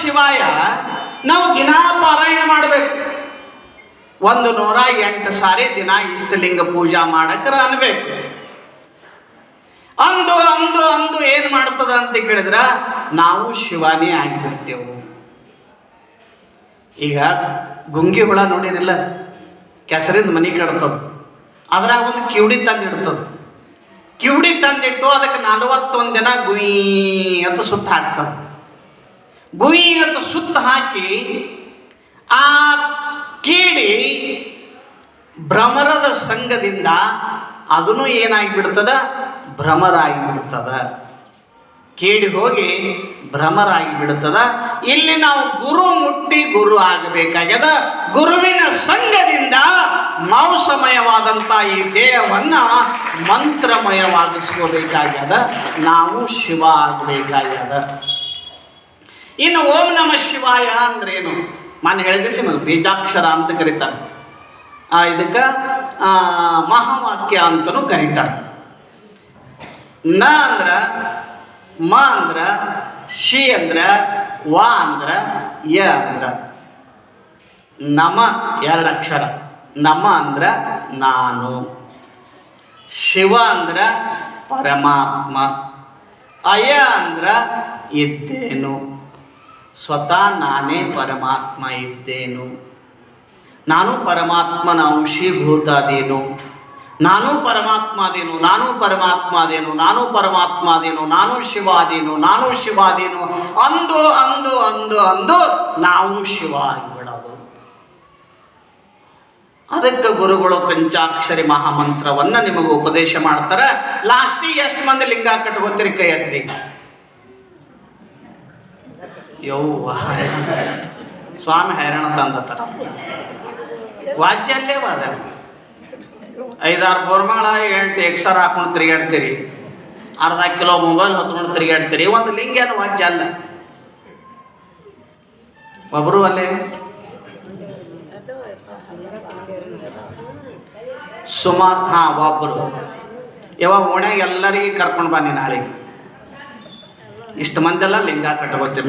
ಶಿವಾಯ, ನಾವು ದಿನಾ ಪಾರಾಯಣ ಮಾಡಬೇಕು. ಒಂದು ನೂರ ಎಂಟು ಸಾರಿ ದಿನ ಇಷ್ಟ ಲಿಂಗ ಪೂಜಾ ಮಾಡಕ್ರ ಅನ್ಬೇಕು. ಅಂದು ಅಂದು ಅಂದು ಏನ್ ಮಾಡ್ತದ ಅಂತ ಕೇಳಿದ್ರ, ನಾವು ಶಿವಾನೇ ಆಗಿಬಿಡ್ತೇವು. ಈಗ ಗುಂಗಿ ಹುಳ ನೋಡಿರಿಲ್ಲ ಕೆಸರಿಂದ ಮನಿ ಕಡ್ತದ. ಅದ್ರಾಗ ಒಂದು ಕಿವಡಿ ತಂದಿಡ್ತದ. ಕಿವಡಿ ತಂದಿಟ್ಟು ಅದಕ್ಕೆ ನಲವತ್ತೊಂದು ದಿನ ಗುಯಿ ಅಂತ ಸುತ್ತ ಹಾಕ್ತದ. ಗುಯಿ ಅಂತ ಸುತ್ತ ಹಾಕಿ ಆ ಕೀಡಿ ಭ್ರಮರದ ಸಂಘದಿಂದ ಅದನ್ನು ಏನಾಗಿಬಿಡ್ತದ? ಭ್ರಮರಾಗಿ ಬಿಡ್ತದ ಕೀಡಿ ಹೋಗಿ ಭ್ರಮರಾಗಿ ಬಿಡುತ್ತದ ಇಲ್ಲಿ ನಾವು ಗುರು ಮುಟ್ಟಿ ಗುರು ಆಗಬೇಕಾಗ್ಯದ. ಗುರುವಿನ ಸಂಘದಿಂದ ಮಾಂಸಮಯವಾದಂಥ ಈ ದೇಹವನ್ನ ಮಂತ್ರಮಯವಾಗಿಸ್ಕೋಬೇಕಾಗ್ಯದ. ನಾವು ಶಿವ ಆಗಬೇಕಾಗ್ಯದ. ಇನ್ನು ಓಂ ನಮ ಶಿವಾಯ ಅಂದ್ರೇನು? ನಾನು ಹೇಳಿದ್ರೆ ನಿಮಗೆ ಬೀಜಾಕ್ಷರ ಅಂತ ಕರೀತಾರೆ. ಇದಕ್ಕೆ ಮಹಾವಾಕ್ಯ ಅಂತಲೂ ಕರೀತಾರೆ. ನ ಅಂದ್ರ, ಮ ಅಂದ್ರ, ಶಿ ಅಂದ್ರ, ವ ಅಂದ್ರ, ಯ ಅಂದ್ರ. ನಮ ಎರಡು ಅಕ್ಷರ. ನಮ ಅಂದ್ರ ನಾನು. ಶಿವ ಅಂದ್ರ ಪರಮಾತ್ಮ. ಅಯ ಅಂದ್ರ ಇದ್ದೇನು. ಸ್ವತಃ ನಾನೇ ಪರಮಾತ್ಮ ಇದ್ದೇನು ನಾನು ಪರಮಾತ್ಮನ ಅಂಶೀಭೂತ ಅದೇನು ನಾನು ಪರಮಾತ್ಮ ಅದೇನು ನಾನು ಪರಮಾತ್ಮ ಅದೇನು ನಾನು ಪರಮಾತ್ಮ ಅದೇನು ನಾನು ಶಿವ ಅದೇನು ನಾನು ಶಿವ ಅದೇನು ಅಂದು ಅಂದು ಅಂದು ಅಂದು ನಾವು ಶಿವ ಆಗಿಬಿಡೋದು ಅದಕ್ಕೆ ಗುರುಗಳು ಪಂಚಾಕ್ಷರಿ ಮಹಾಮಂತ್ರವನ್ನು ನಿಮಗೆ ಉಪದೇಶ ಮಾಡ್ತಾರೆ. ಲಾಸ್ಟಿಗೆ ಎಷ್ಟು ಮಂದಿ ಲಿಂಗ ಕಟ್ಕೋತೀರಿ ಕೈ ಎತ್ತಿ ಯವ್ವ. ಸ್ವಾಮಿ ಹೈರಾಣ ತಂದತ್ತಾರ. ವಾದ್ಯಲ್ಲೇ ವಾದ ಐದಾರು ಬೋರ್ಮಾಳ ಎಂಟು ಎಕ್ಸರ್ ಹಾಕೊಂಡು ತಿರುಗಾಡ್ತೀರಿ ಅರ್ಧ ಕಿಲೋ ಮೊಬೈಲ್ ಹೊತ್ಕೊಂಡು ತಿರುಗಾಡ್ತೀರಿ ಒಂದು ಲಿಂಗ ಅದು ಅಲ್ಲ. ಒಬ್ರು ಅಲ್ಲೇ. ಸುಮಾರು ಹಾ, ಒಬ್ರು. ಇವಾಗ ಓಣ್ಯಾಗ ಎಲ್ಲರಿಗೆ ಕರ್ಕೊಂಡು ಬನ್ನಿ ನಾಳೆಗೆ. ಇಷ್ಟು ಮಂದಿ ಎಲ್ಲ ಲಿಂಗ ಕಟ್ಕೋತೀರಿ.